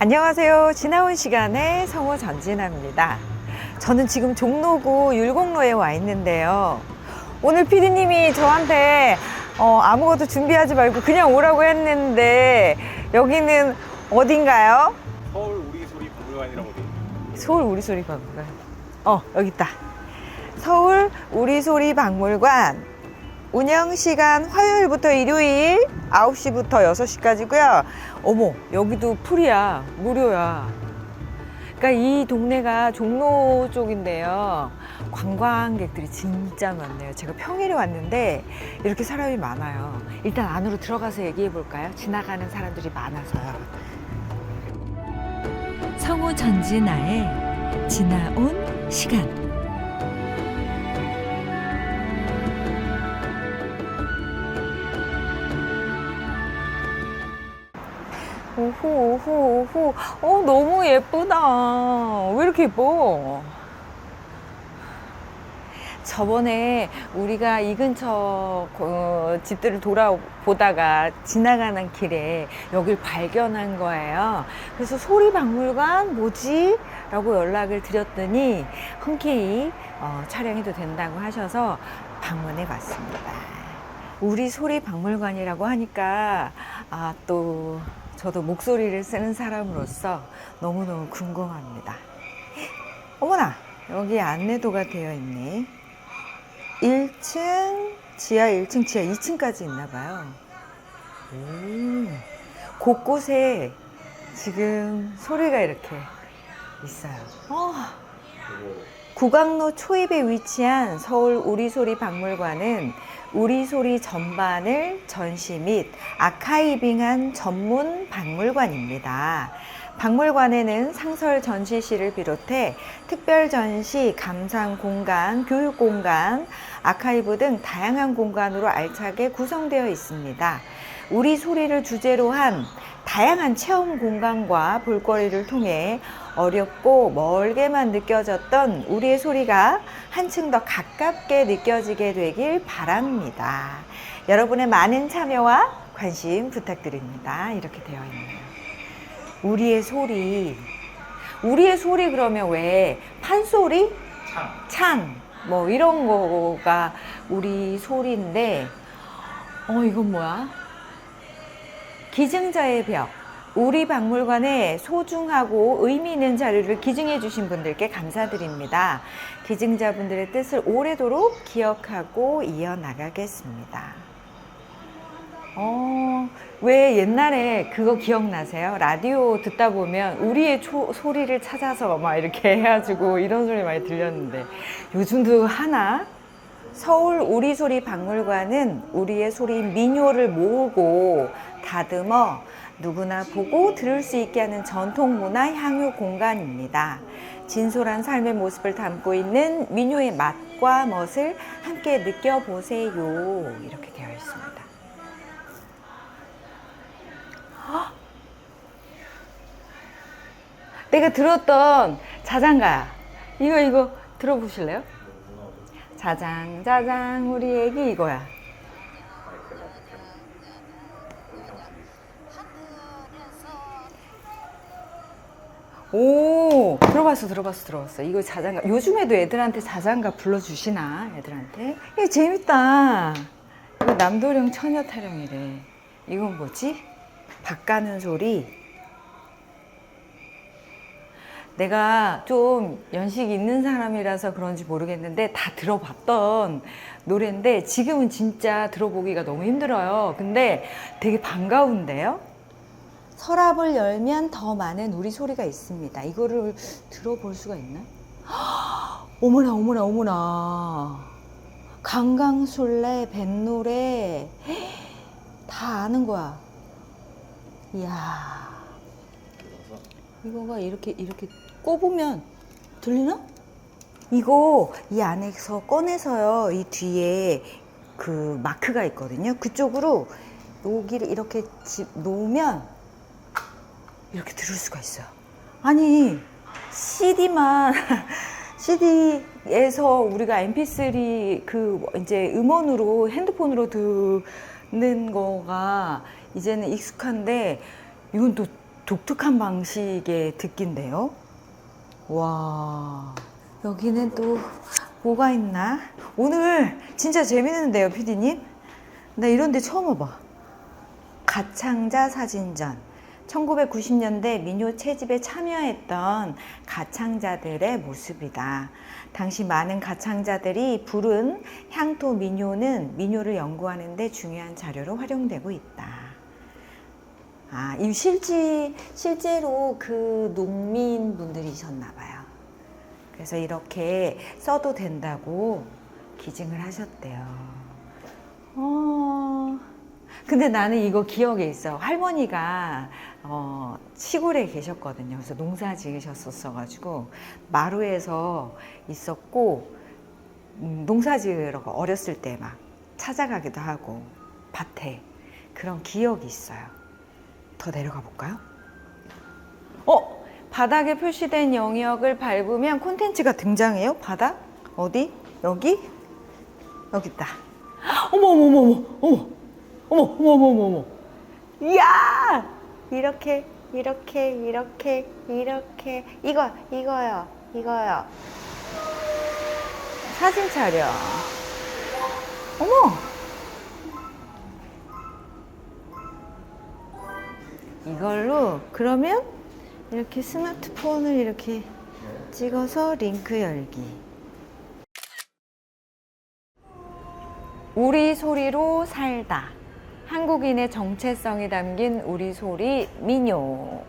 안녕하세요. 지나온 시간에 성우 전진아입니다. 저는 지금 종로구 율곡로에 와 있는데요. 오늘 피디님이 저한테 어, 아무것도 준비하지 말고 그냥 오라고 했는데 여기는 어딘가요? 서울 우리 소리 박물관이라고 돼 있는 서울 우리 소리 박물관. 어, 여기 있다. 서울 우리 소리 박물관. 운영 시간 화요일부터 일요일 9시부터 6시까지고요. 어머, 여기도 풀이야. 무료야. 그러니까 이 동네가 종로 쪽인데요. 관광객들이 진짜 많네요. 제가 평일에 왔는데 이렇게 사람이 많아요. 일단 안으로 들어가서 얘기해 볼까요? 지나가는 사람들이 많아서요. 성우 전진아의 지나온 시간 오후 오후 오후 어 너무 예쁘다. 왜 이렇게 예뻐? 저번에 우리가 이 근처 어, 집들을 돌아보다가 지나가는 길에 여길 발견한 거예요. 그래서 소리박물관 뭐지? 라고 연락을 드렸더니 흔쾌히 어, 촬영해도 된다고 하셔서 방문해 봤습니다. 우리 소리박물관이라고 하니까 아, 또 저도 목소리를 쓰는 사람으로서 너무너무 궁금합니다. 어머나, 여기 안내도가 되어 있네. 1층, 지하 1층, 지하 2층까지 있나 봐요. 오, 곳곳에 지금 소리가 이렇게 있어요. 어, 구강로 초입에 위치한 서울 우리소리 박물관은 우리소리 전반을 전시 및 아카이빙한 전문 박물관입니다. 박물관에는 상설 전시실을 비롯해 특별 전시, 감상 공간, 교육 공간, 아카이브 등 다양한 공간으로 알차게 구성되어 있습니다. 우리 소리를 주제로 한 다양한 체험 공간과 볼거리를 통해 어렵고 멀게만 느껴졌던 우리의 소리가 한층 더 가깝게 느껴지게 되길 바랍니다. 여러분의 많은 참여와 관심 부탁드립니다. 이렇게 되어 있네요. 우리의 소리. 우리의 소리 그러면 왜 판소리? 창 창, 뭐 이런 거가 우리 소리인데, 어, 이건 뭐야? 기증자의 벽. 우리 박물관에 소중하고 의미 있는 자료를 기증해 주신 분들께 감사드립니다. 기증자분들의 뜻을 오래도록 기억하고 이어나가겠습니다. 어, 왜 옛날에 그거 기억나세요? 라디오 듣다 보면 우리의 초- 소리를 찾아서 막 이렇게 해가지고 이런 소리 많이 들렸는데 요즘도 하나? 서울 우리 소리 박물관은 우리의 소리 민요를 모으고 다듬어 누구나 보고 들을 수 있게 하는 전통 문화 향유 공간입니다. 진솔한 삶의 모습을 담고 있는 민요의 맛과 멋을 함께 느껴보세요. 이렇게 되어 있습니다. 헉! 내가 들었던 자장가 이거 이거 들어보실래요? 자장 자장 우리 애기 이거야. 오 들어봤어 들어봤어 들어봤어. 이거 자장가 요즘에도 애들한테 자장가 불러주시나 애들한테? 이거 재밌다. 이거 남도령 처녀 타령이래. 이건 뭐지? 박 가는 소리? 내가 좀 연식이 있는 사람이라서 그런지 모르겠는데 다 들어봤던 노래인데 지금은 진짜 들어보기가 너무 힘들어요. 근데 되게 반가운데요? 서랍을 열면 더 많은 우리 소리가 있습니다. 이거를 들어볼 수가 있나? 어머나, 어머나, 어머나. 강강술래, 뱃노래, 다 아는 거야. 이야. 이거가 이렇게 이렇게 꼽으면 들리나? 이거 이 안에서 꺼내서요 이 뒤에 그 마크가 있거든요 그쪽으로 여기를 이렇게 집 놓으면 이렇게 들을 수가 있어요 아니 CD만 CD에서 우리가 MP3 그 이제 음원으로 핸드폰으로 듣는 거가 이제는 익숙한데 이건 또 독특한 방식의 듣기인데요. 와, 여기는 또 뭐가 있나? 오늘 진짜 재밌는데요, 피디님? 나 이런 데 처음 와봐. 가창자 사진전. 1990년대 민요 채집에 참여했던 가창자들의 모습이다. 당시 많은 가창자들이 부른 향토 민요는 민요를 연구하는데 중요한 자료로 활용되고 있다. 아, 이 실지, 실제로 그 농민 분들이셨나 봐요. 그래서 이렇게 써도 된다고 기증을 하셨대요. 어, 근데 나는 이거 기억에 있어. 할머니가 어, 시골에 계셨거든요. 그래서 농사 지으셨었어가지고 마루에서 있었고 음, 농사 지으러 어렸을 때 막 찾아가기도 하고 밭에 그런 기억이 있어요. 더 내려가 볼까요? 어, 바닥에 표시된 영역을 밟으면 콘텐츠가 등장해요. 바닥 어디? 여기? 여기 있다. 어머 어머 어머 어머 어머 어머 어머 어머 어머 어머 이야 이렇게 이렇게 이렇게 이렇게. 이거 이거요 이거요. 사진 촬영. 어머! 이걸로 그러면 이렇게 스마트폰을 이렇게 찍어서 링크 열기. 우리 소리로 살다. 한국인의 정체성이 담긴 우리 소리 민요.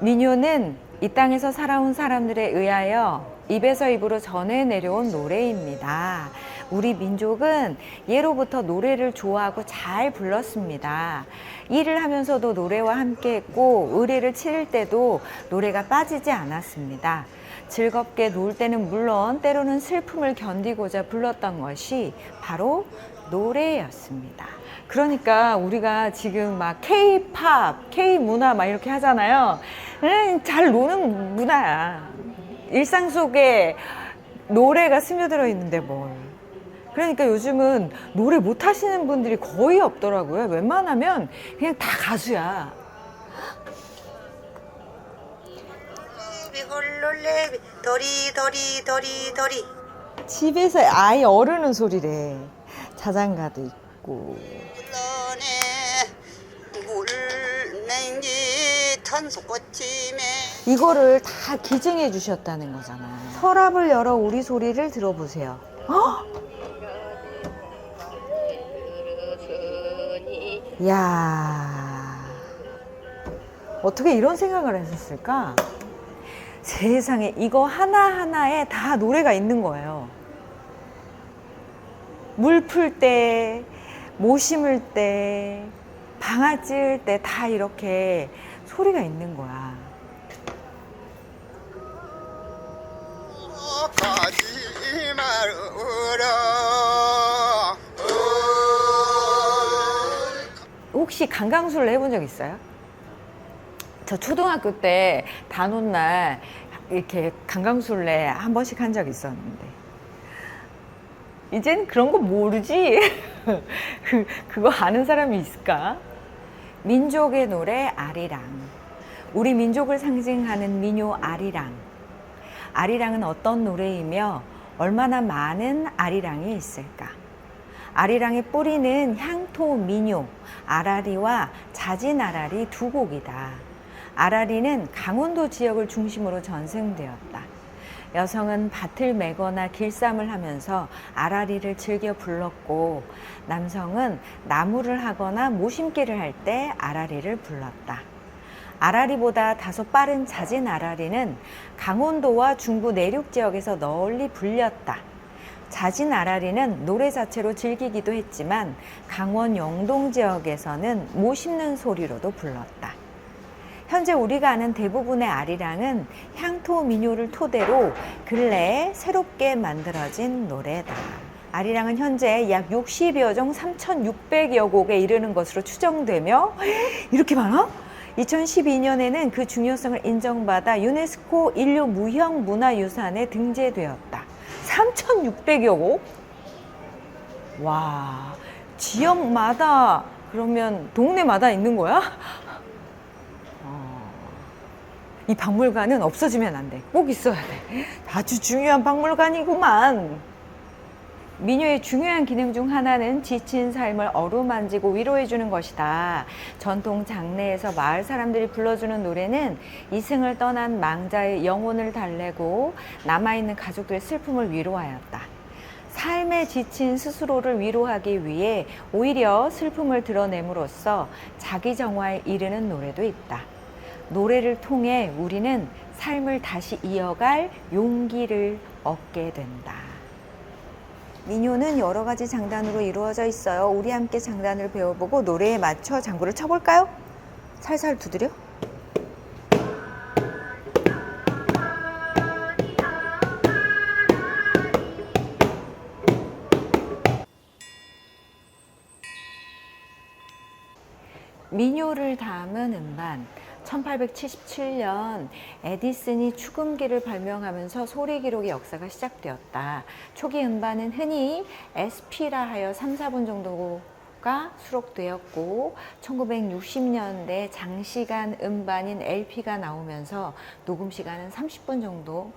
민요는 이 땅에서 살아온 사람들에 의하여 입에서 입으로 전해 내려온 노래입니다. 우리 민족은 예로부터 노래를 좋아하고 잘 불렀습니다. 일을 하면서도 노래와 함께 했고 의례를 치를 때도 노래가 빠지지 않았습니다. 즐겁게 놀 때는 물론 때로는 슬픔을 견디고자 불렀던 것이 바로 노래였습니다. 그러니까 우리가 지금 막 K-팝, K-문화 막 이렇게 하잖아요. 음, 잘 노는 문화야. 일상 속에 노래가 스며들어 있는데 뭘. 그러니까 요즘은 노래 못 하시는 분들이 거의 없더라고요. 웬만하면 그냥 다 가수야. 홀롤레 도리 도리 도리 도리 집에서 아이 어르는 소리래. 자장가도 있고. 이거를 다 기증해 주셨다는 거잖아. 서랍을 열어 우리 소리를 들어보세요. 헉! 야 어떻게 이런 생각을 했었을까? 세상에 이거 하나하나에 다 노래가 있는 거예요. 물 풀 때, 모 심을 때, 방아 찌을 때 다 이렇게 소리가 있는 거야. 혹시 강강술래 해본 적 있어요? 저 초등학교 때 단오날 이렇게 강강술래 한 번씩 한 적 있었는데 이젠 그런 거 모르지 그, 그거 아는 사람이 있을까? 민족의 노래 아리랑 우리 민족을 상징하는 민요 아리랑 아리랑은 어떤 노래이며 얼마나 많은 아리랑이 있을까? 아리랑의 뿌리는 향토 민요, 아라리와 자진 아라리 두 곡이다. 아라리는 강원도 지역을 중심으로 전승되었다. 여성은 밭을 메거나 길쌈을 하면서 아라리를 즐겨 불렀고, 남성은 나무를 하거나 모심기를 할 때 아라리를 불렀다. 아라리보다 다소 빠른 자진 아라리는 강원도와 중부 내륙 지역에서 널리 불렸다. 자진 아라리는 노래 자체로 즐기기도 했지만 강원 영동 지역에서는 모 씹는 소리로도 불렀다. 현재 우리가 아는 대부분의 아리랑은 향토 민요를 토대로 근래에 새롭게 만들어진 노래다. 아리랑은 현재 약 60여 종 3,600여 곡에 이르는 것으로 추정되며 이렇게 많아? 2012년에는 그 중요성을 인정받아 유네스코 인류 무형 문화유산에 등재되었다. 3,600여 곡? 와, 지역마다 그러면 동네마다 있는 거야? 어, 이 박물관은 없어지면 안 돼. 꼭 있어야 돼. 아주 중요한 박물관이구만. 미녀의 중요한 기능 중 하나는 지친 삶을 어루만지고 위로해주는 것이다. 전통 장례에서 마을 사람들이 불러주는 노래는 이승을 떠난 망자의 영혼을 달래고 남아있는 가족들의 슬픔을 위로하였다. 삶에 지친 스스로를 위로하기 위해 오히려 슬픔을 드러냄으로써 자기 정화에 이르는 노래도 있다. 노래를 통해 우리는 삶을 다시 이어갈 용기를 얻게 된다. 민요는 여러 가지 장단으로 이루어져 있어요. 우리 함께 장단을 배워보고 노래에 맞춰 장구를 쳐볼까요? 살살 두드려. 민요를 담은 음반 1877년 에디슨이 축음기를 발명하면서 소리 기록의 역사가 시작되었다. 초기 음반은 흔히 SP라 하여 3, 4분 정도 가 수록되었고 1960년대 장시간 음반인 LP가 나오면서 녹음 시간은 30분 정도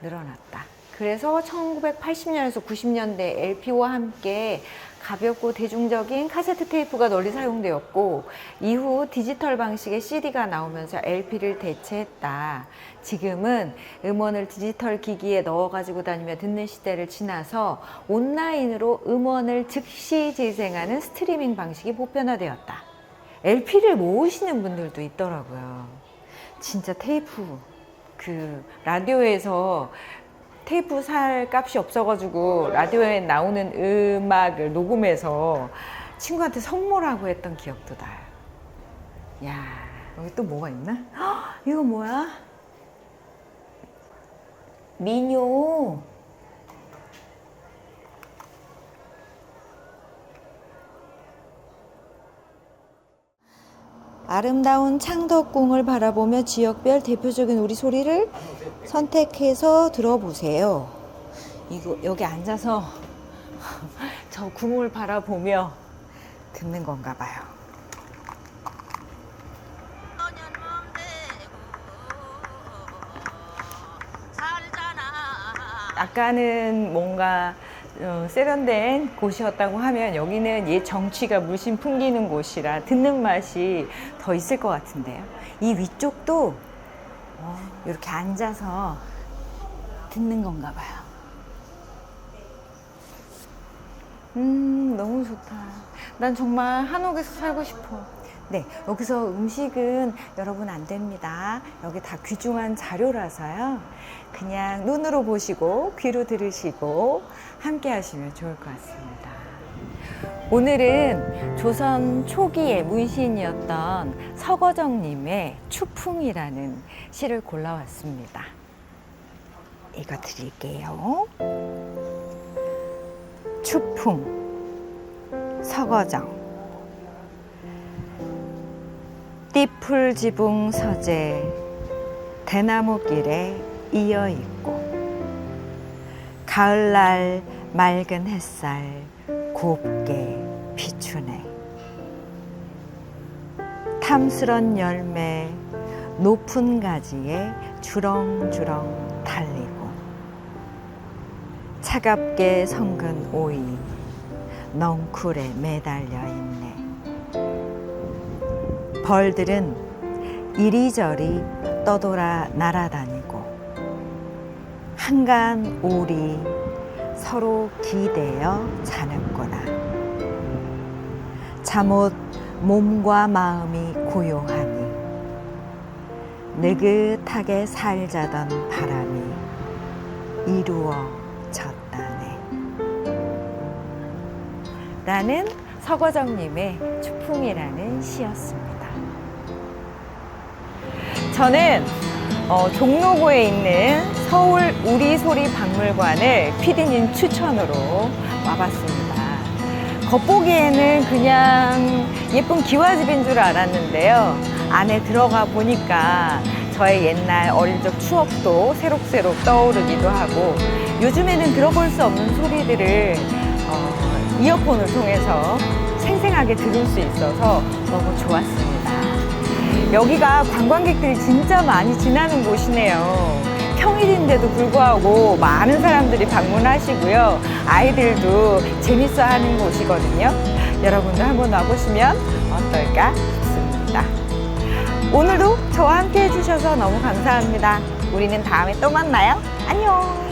늘어났다. 그래서 1980년에서 90년대 LP와 함께 가볍고 대중적인 카세트 테이프가 널리 사용되었고 이후 디지털 방식의 CD가 나오면서 LP를 대체했다. 지금은 음원을 디지털 기기에 넣어 가지고 다니며 듣는 시대를 지나서 온라인으로 음원을 즉시 재생하는 스트리밍 방식이 보편화되었다. LP를 모으시는 분들도 있더라고요. 진짜 테이프 그 라디오에서 테이프 살 값이 없어가지고 라디오에 나오는 음악을 녹음해서 친구한테 선물하고 했던 기억도 나요. 야, 여기 또 뭐가 있나? 헉, 이거 뭐야? 민요. 아름다운 창덕궁을 바라보며 지역별 대표적인 우리 소리를 선택해서 들어보세요. 이거 여기 앉아서 저 궁을 바라보며 듣는 건가 봐요. 아까는 뭔가 어, 세련된 곳이었다고 하면 여기는 옛 정취가 물씬 풍기는 곳이라 듣는 맛이 더 있을 것 같은데요. 이 위쪽도 어, 이렇게 앉아서 듣는 건가 봐요. 음, 너무 좋다. 난 정말 한옥에서 살고 싶어. 네, 여기서 음식은 여러분 안 됩니다. 여기 다 귀중한 자료라서요. 그냥 눈으로 보시고 귀로 들으시고 함께 하시면 좋을 것 같습니다. 오늘은 조선 초기의 문신이었던 서거정님의 추풍이라는 시를 골라왔습니다. 이거 드릴게요. 추풍, 서거정. 띠풀 지붕 서재, 대나무 길에 이어 있고, 가을날 맑은 햇살 곱게 비추네. 탐스런 열매 높은 가지에 주렁주렁 달리고 차갑게 성근 오이 넝쿨에 매달려 있네. 벌들은 이리저리 떠돌아 날아다니고 한간 오리 서로 기대어 자는구나. 잠옷 몸과 마음이 고요하니 느긋하게 살자던 바람이 이루어졌다네. 라는 서거정님의 추풍이라는 시였습니다. 저는 어, 종로구에 있는 서울 우리소리 박물관을 피디님 추천으로 와봤습니다. 겉보기에는 그냥 예쁜 기와집인 줄 알았는데요. 안에 들어가 보니까 저의 옛날 어릴 적 추억도 새록새록 떠오르기도 하고 요즘에는 들어볼 수 없는 소리들을 어, 이어폰을 통해서 생생하게 들을 수 있어서 너무 좋았습니다. 여기가 관광객들이 진짜 많이 지나는 곳이네요. 평일인데도 불구하고 많은 사람들이 방문하시고요. 아이들도 재밌어 하는 곳이거든요. 여러분도 한번 와보시면 어떨까 싶습니다. 오늘도 저와 함께 해주셔서 너무 감사합니다. 우리는 다음에 또 만나요. 안녕!